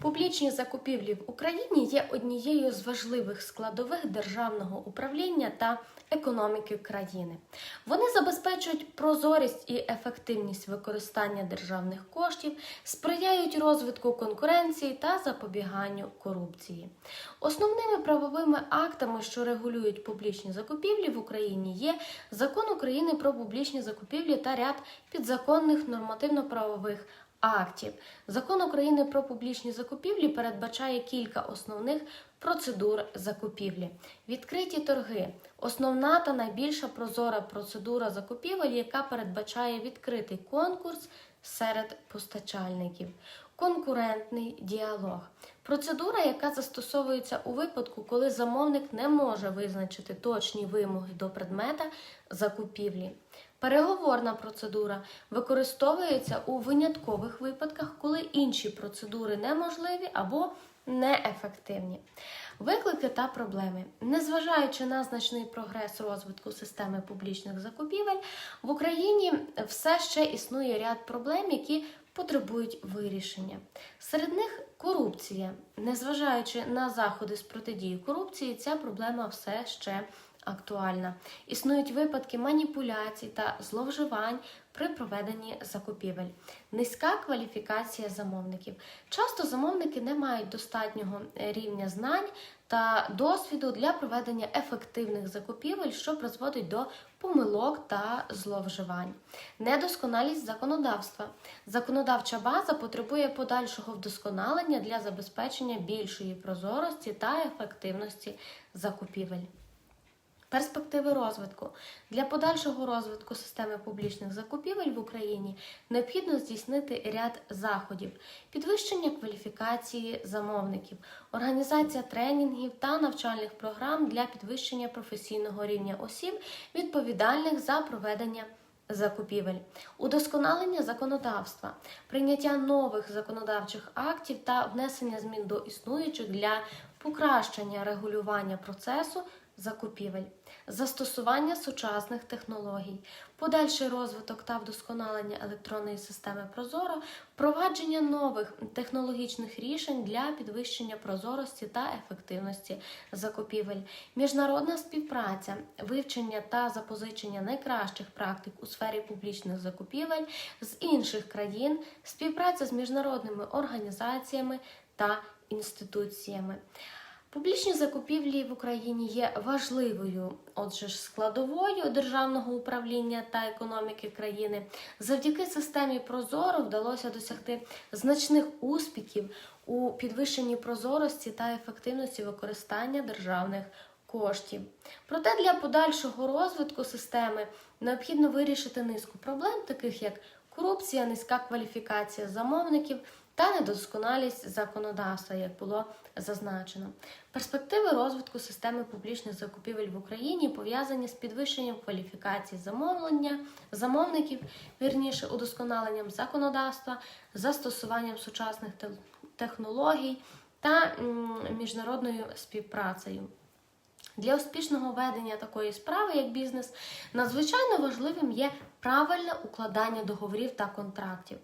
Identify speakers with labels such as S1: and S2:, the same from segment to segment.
S1: Публічні закупівлі в Україні є однією з важливих складових державного управління та економіки країни. Вони забезпечують прозорість і ефективність використання державних коштів, сприяють розвитку конкуренції та запобіганню корупції. Основними правовими актами, що регулюють публічні закупівлі в Україні, є Закон України про публічні закупівлі та ряд підзаконних нормативно-правових актів. Закон України про публічні закупівлі передбачає кілька основних процедур закупівлі. Відкриті торги основна та найбільша прозора процедура закупівель, яка передбачає відкритий конкурс серед постачальників. Конкурентний діалог процедура, яка застосовується у випадку, коли замовник не може визначити точні вимоги до предмета закупівлі. Переговорна процедура використовується у виняткових випадках, коли інші процедури неможливі або неефективні. Виклики та проблеми. Незважаючи на значний прогрес розвитку системи публічних закупівель, в Україні все ще існує ряд проблем, які потребують вирішення. Серед них корупція. Незважаючи на заходи з протидії корупції, ця проблема все ще актуальна. Існують випадки маніпуляцій та зловживань при проведенні закупівель. Низька кваліфікація замовників. Часто замовники не мають достатнього рівня знань та досвіду для проведення ефективних закупівель, що призводить до помилок та зловживань. Недосконалість законодавства. Законодавча база потребує подальшого вдосконалення для забезпечення більшої прозорості та ефективності закупівель. Перспективи розвитку для подальшого розвитку системи публічних закупівель в Україні необхідно здійснити ряд заходів: підвищення кваліфікації замовників, організація тренінгів та навчальних програм для підвищення професійного рівня осіб, відповідальних за проведення. Закупівель, удосконалення законодавства, прийняття нових законодавчих актів та внесення змін до існуючих для покращення регулювання процесу закупівель, застосування сучасних технологій, подальший розвиток та вдосконалення електронної системи Прозоро, впровадження нових технологічних рішень для підвищення прозорості та ефективності закупівель, міжнародна співпраця, вивчення та запозичення найкращих практик у сфері публічних закупівель з інших країн, співпраця з міжнародними організаціями та інституціями. Публічні закупівлі в Україні є важливою, отже ж, складовою державного управління та економіки країни. Завдяки системі Прозоро вдалося досягти значних успіхів у підвищенні прозорості та ефективності використання державних коштів. Проте для подальшого розвитку системи необхідно вирішити низку проблем, таких як корупція, низька кваліфікація замовників та недосконалість законодавства, як було зазначено. Перспективи розвитку системи публічних закупівель в Україні пов'язані з підвищенням кваліфікації замовлення, замовників, вірніше удосконаленням законодавства, застосуванням сучасних технологій та міжнародною співпрацею. Для успішного ведення такої справи, як бізнес, надзвичайно важливим є правильне укладання договорів та контрактів.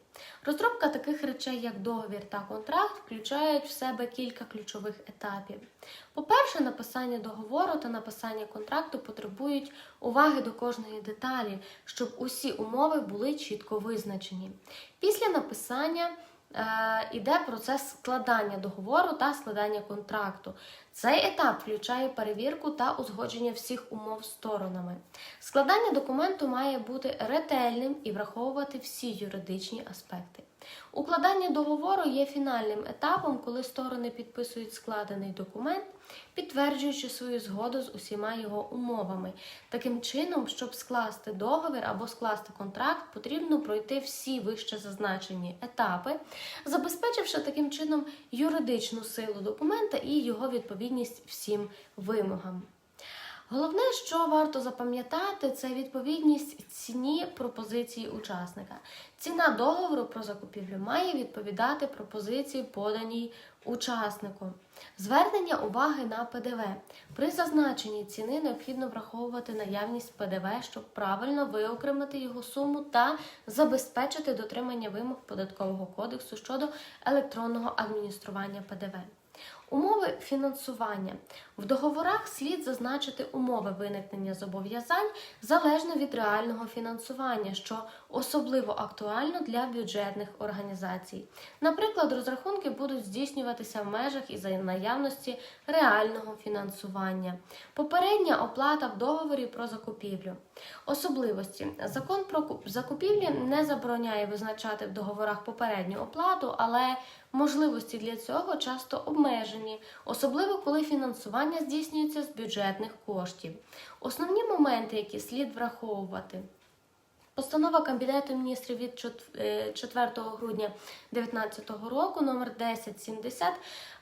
S1: Розробка таких речей, як договір та контракт, включають в себе кілька ключових етапів. По-перше, написання договору та написання контракту потребують уваги до кожної деталі, щоб усі умови були чітко визначені. Після написання Іде процес складання договору та складання контракту. Цей етап включає перевірку та узгодження всіх умов сторонами. Складання документу має бути ретельним і враховувати всі юридичні аспекти. Укладання договору є фінальним етапом, коли сторони підписують складений документ, підтверджуючи свою згоду з усіма його умовами. Таким чином, щоб скласти договір або скласти контракт, потрібно пройти всі вище зазначені етапи, забезпечивши таким чином юридичну силу документа і його відповідність всім вимогам. Головне, що варто запам'ятати, це відповідність ціні пропозиції учасника. Ціна договору про закупівлю має відповідати пропозиції, поданій учаснику. Звернення уваги на ПДВ. При зазначенні ціни необхідно враховувати наявність ПДВ, щоб правильно виокремити його суму та забезпечити дотримання вимог податкового кодексу щодо електронного адміністрування ПДВ. Умови фінансування в договорах слід зазначити умови виникнення зобов'язань залежно від реального фінансування, що особливо актуально для бюджетних організацій. Наприклад, розрахунки будуть здійснюватися в межах і за наявності реального фінансування. Попередня оплата в договорі про закупівлю. Особливості закон про закупівлі не забороняє визначати в договорах попередню оплату, але можливості для цього часто обмежені, особливо коли фінансування здійснюється з бюджетних коштів. Основні моменти, які слід враховувати. Постанова Кабінету міністрів від е, 4 грудня 2019 року номер 1070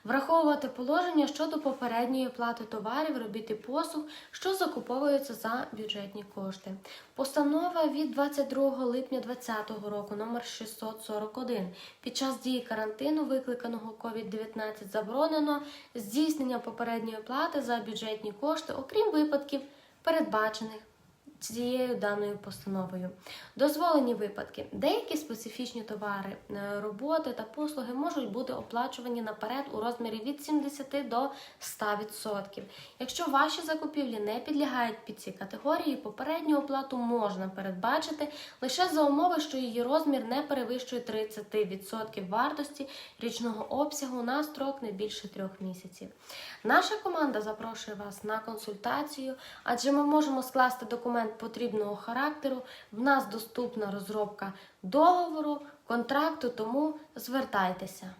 S1: враховувати положення щодо попередньої оплати товарів, робіт і послуг, що закуповуються за бюджетні кошти. Постанова від 22 липня 2020 року номер 641 під час дії карантину, викликаного COVID-19, заборонено здійснення попередньої оплати за бюджетні кошти, окрім випадків, передбачених цією даною постановою. Дозволені випадки. Деякі специфічні товари, е, роботи та послуги можуть бути оплачувані наперед у розмірі від 70 до 100%. Якщо ваші закупівлі не підлягають під ці категорії, попередню оплату можна передбачити лише за умови, що її розмір не перевищує 30% вартості річного обсягу на строк не більше трьох місяців. Наша команда запрошує вас на консультацію, адже ми можемо скласти документ потрібного характеру. В нас доступна розробка договору, контракту, тому звертайтеся.